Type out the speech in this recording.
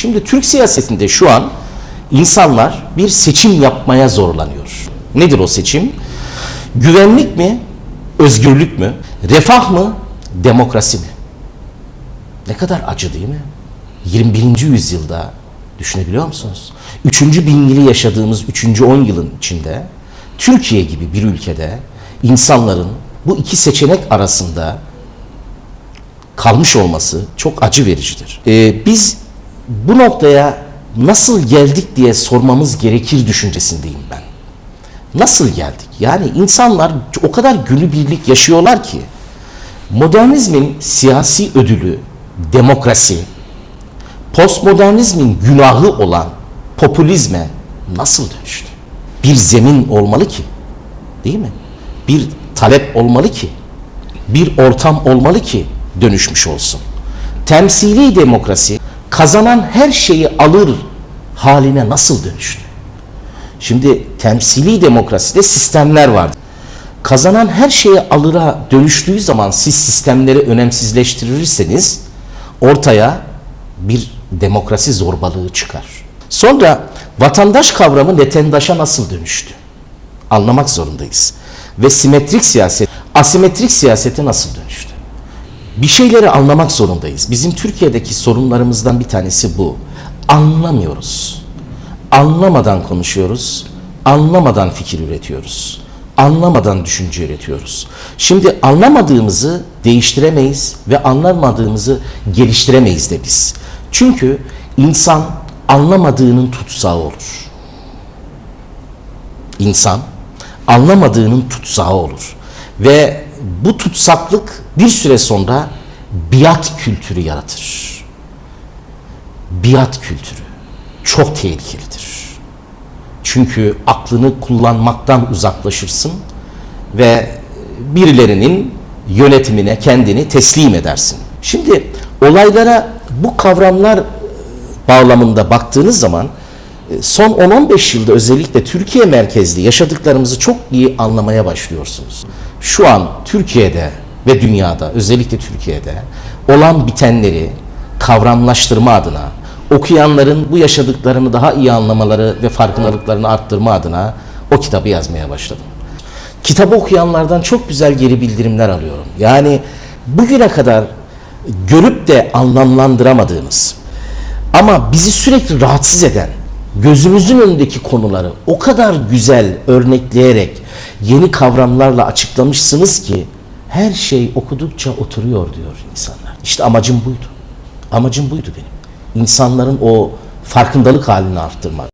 Şimdi Türk siyasetinde şu an insanlar bir seçim yapmaya zorlanıyor. Nedir o seçim? Güvenlik mi? Özgürlük mü? Refah mı? Demokrasi mi? Ne kadar acı değil mi? 21. yüzyılda düşünebiliyor musunuz? Üçüncü bin yılı yaşadığımız üçüncü on yılın içinde Türkiye gibi bir ülkede insanların bu iki seçenek arasında kalmış olması çok acı vericidir. Ee, biz bu noktaya nasıl geldik diye sormamız gerekir düşüncesindeyim ben. Nasıl geldik? Yani insanlar o kadar günübirlik yaşıyorlar ki modernizmin siyasi ödülü demokrasi, postmodernizmin günahı olan popülizme nasıl dönüştü? Bir zemin olmalı ki, değil mi? Bir talep olmalı ki, bir ortam olmalı ki dönüşmüş olsun. Temsili demokrasi kazanan her şeyi alır haline nasıl dönüştü? Şimdi temsili demokraside sistemler vardı. Kazanan her şeyi alıra dönüştüğü zaman siz sistemleri önemsizleştirirseniz ortaya bir demokrasi zorbalığı çıkar. Sonra vatandaş kavramı netendaşa nasıl dönüştü? Anlamak zorundayız. Ve simetrik siyaset, asimetrik siyasete nasıl dönüştü? Bir şeyleri anlamak zorundayız. Bizim Türkiye'deki sorunlarımızdan bir tanesi bu. Anlamıyoruz. Anlamadan konuşuyoruz. Anlamadan fikir üretiyoruz. Anlamadan düşünce üretiyoruz. Şimdi anlamadığımızı değiştiremeyiz ve anlamadığımızı geliştiremeyiz de biz. Çünkü insan anlamadığının tutsağı olur. İnsan anlamadığının tutsağı olur. Ve bu tutsaklık bir süre sonra biat kültürü yaratır. Biat kültürü çok tehlikelidir. Çünkü aklını kullanmaktan uzaklaşırsın ve birilerinin yönetimine kendini teslim edersin. Şimdi olaylara bu kavramlar bağlamında baktığınız zaman e, son 10-15 yılda özellikle Türkiye merkezli yaşadıklarımızı çok iyi anlamaya başlıyorsunuz. Şu an Türkiye'de ve dünyada özellikle Türkiye'de olan bitenleri kavramlaştırma adına okuyanların bu yaşadıklarını daha iyi anlamaları ve farkındalıklarını arttırma adına o kitabı yazmaya başladım. Kitabı okuyanlardan çok güzel geri bildirimler alıyorum. Yani bugüne kadar görüp de anlamlandıramadığımız ama bizi sürekli rahatsız eden gözümüzün önündeki konuları o kadar güzel örnekleyerek yeni kavramlarla açıklamışsınız ki her şey okudukça oturuyor diyor insanlar. İşte amacım buydu. Amacım buydu benim. İnsanların o farkındalık halini arttırmak.